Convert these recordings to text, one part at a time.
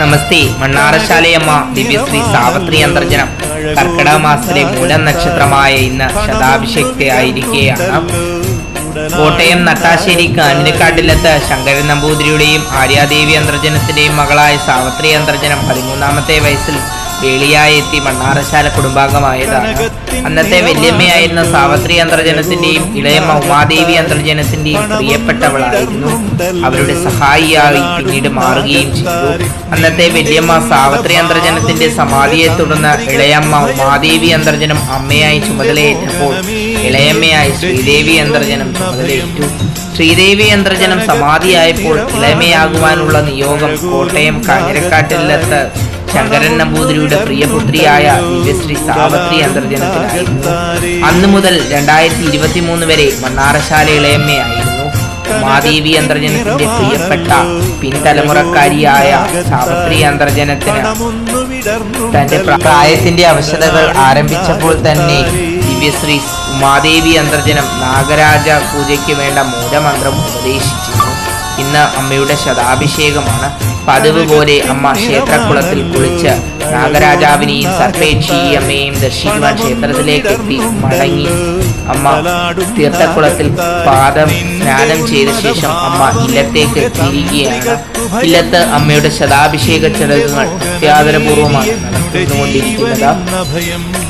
നമസ്തേ മണ്ണാറശാലയമ്മ ദിവ്യശ്രീ സാവത്രി അന്തർജനം. കർക്കിടക മാസത്തിലെ മൂലം നക്ഷത്രമായ ഇന്ന് ശതാഭിഷേക്തയായിരിക്കുകയാണ് കോട്ടയം നട്ടാശ്ശേരി കാഞ്ഞിരക്കാട്ടിലത്ത് ശങ്കരൻ നമ്പൂതിരിയുടെയും ആര്യാദേവി അന്തർജനത്തിന്റെയും മകളായ സാവത്രി അന്തർജനം പതിമൂന്നാമത്തെ വയസ്സിൽ വേളിയായി എത്തി മണ്ണാറശാല കുടുംബാംഗമായതാണ്. അന്നത്തെ വല്യമ്മയായിരുന്ന സാവത്രി അന്തർജനത്തിന്റെയും ഇളയമ്മ ഉമാദേവി അന്തർജനത്തിന്റെയും പ്രിയപ്പെട്ടവളായിരുന്നു. അവരുടെ സഹായിയായി പിന്നീട് മാറുകയും ചെയ്തു. അന്നത്തെ വല്യമ്മ സാവത്രി അന്തർജനത്തിന്റെ സമാധിയെ തുടർന്ന് ഇളയമ്മ ഉമാദേവി അന്തർജനം അമ്മയായി ചുമതലയേറ്റപ്പോൾ ഇളയമ്മയായി ശ്രീദേവി അന്തർജനം ചുമതലയേറ്റു. ശ്രീദേവി അന്തർജനം സമാധിയായപ്പോൾ ഇളമയാകുവാനുള്ള നിയോഗം കോട്ടയം കാഞ്ഞിരക്കാട്ടിലത്ത് ശങ്കരൻ നമ്പൂതിരിയുടെ പ്രിയപുത്രിയായ ദിവ്യശ്രീ സാവത്രി അന്തർജനത്തിലായിരുന്നു. അന്നു മുതൽ രണ്ടായിരത്തി ഇരുപത്തി മൂന്ന് വരെ മണ്ണാറശാല ഇളയമ്മയായിരുന്നു ഉമാദേവി അന്തർജനത്തിന്റെ പ്രിയപ്പെട്ട പിൻതലമുറക്കാരിയായ സാവത്രി അന്തർജനത്തിന് തന്റെ പ്രായത്തിന്റെ അവശതകൾ ആരംഭിച്ചപ്പോൾ തന്നെ ദിവ്യശ്രീ ഉമാദേവി അന്തർജനം നാഗരാജ പൂജയ്ക്ക് വേണ്ട മൂലമന്ത്രം ഉപദേശിച്ചിരുന്നു. ഇന്ന് അമ്മയുടെ ശതാഭിഷേകമാണ്. പതിവ് പോലെ അമ്മ ക്ഷേത്രക്കുളത്തിൽ കുളിച്ച് നാഗരാജാവിനെയും സർപ്പേക്ഷിയമ്മയെയും ദർശിക്കുവാൻ ക്ഷേത്രത്തിലേക്ക് എത്തി മടങ്ങി. അമ്മ തീർത്ഥക്കുളത്തിൽ പാദം സ്നാനം ചെയ്ത ശേഷം അമ്മ ഇല്ലത്തേക്ക് തിരികുകയാണ് ഇല്ലത്ത് അമ്മയുടെ ശതാഭിഷേക ചടങ്ങുകൾ നടത്തിക്കൊണ്ടിരിക്കുന്നത്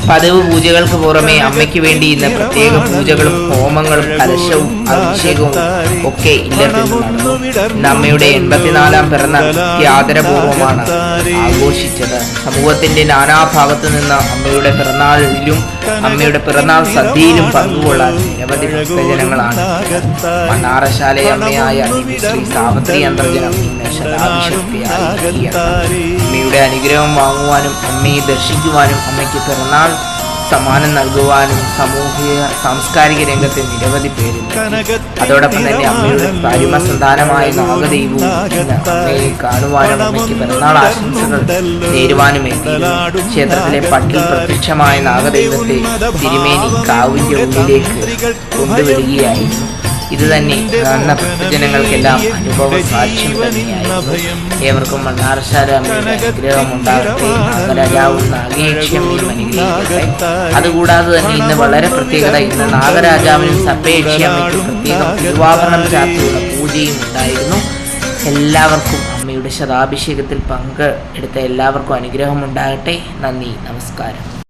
പതിവ് പൂജകൾക്ക് പുറമെ അമ്മയ്ക്ക് വേണ്ടി ഇന്ന് പ്രത്യേക പൂജകളും ഹോമങ്ങളും കലശവും അഭിഷേകവും ഒക്കെ ഇല്ലത്തിൽ നടന്നു. ഇന്ന് അമ്മയുടെ എൺപത്തിനാലാം പിറന്നാൾ അത്യാദരപൂർവമാണ് ആഘോഷിച്ചത്. സമൂഹത്തിന്റെ നാനാഭാഗത്തു നിന്ന് അമ്മയുടെ പിറന്നാളിലും അമ്മയുടെ പിറന്നാൾ സദ്യയിലും പങ്കുകൊള്ളാൻ നിരവധി ഭക്തജനങ്ങളാണ്. മണ്ണാറശാല അമ്മയായ ശ്രീ സാവത്രി അന്തർജനം അമ്മയുടെ അനുഗ്രഹം വാങ്ങുവാനും അമ്മയെ ദർശിക്കുവാനും അമ്മയ്ക്ക് പിറന്നാൾ സമ്മാനം നൽകുവാനും സാമൂഹിക സാംസ്കാരിക രംഗത്തെ നിരവധി പേരുണ്ട്. അതോടൊപ്പം തന്നെ അമ്മയുടെ പരമ സന്താനമായ നാഗദൈവവും അമ്മയെ കാണുവാനും അമ്മയ്ക്ക് പിറന്നാൾ ആശംസകൾ നേരുവാനും എത്തിയിരുന്നു. ക്ഷേത്രത്തിലെ പട്ടിൽ പ്രത്യക്ഷമായ നാഗദൈവത്തെ തിരുമേനി കാവിന്റെ ഉള്ളിലേക്ക് കൊണ്ടുവരികയായിരുന്നു. ഇത് തന്നെ കാണുന്ന ഭക്തജനങ്ങൾക്കെല്ലാം അനുഭവ സാക്ഷ്യം തന്നെയായിരുന്നു. ഏവർക്കും മണ്ണാർശാല അമ്മയുടെ അനുഗ്രഹം ഉണ്ടാകട്ടെ നാഗരാജാവും അനുഗ്രഹിക്കട്ടെ അതുകൂടാതെ തന്നെ ഇന്ന് വളരെ പ്രത്യേകത ഇന്ന് നാഗരാജാവിനും സർപ്പേക്ഷിയമ്മയ്ക്കും പ്രത്യേകം തിരുവാഭരണം ചാർത്തിയുള്ള പൂജയും ഉണ്ടായിരുന്നു. എല്ലാവർക്കും അമ്മയുടെ ശതാഭിഷേകത്തിൽ പങ്കെടുത്ത എല്ലാവർക്കും അനുഗ്രഹം ഉണ്ടാകട്ടെ നന്ദി നമസ്കാരം.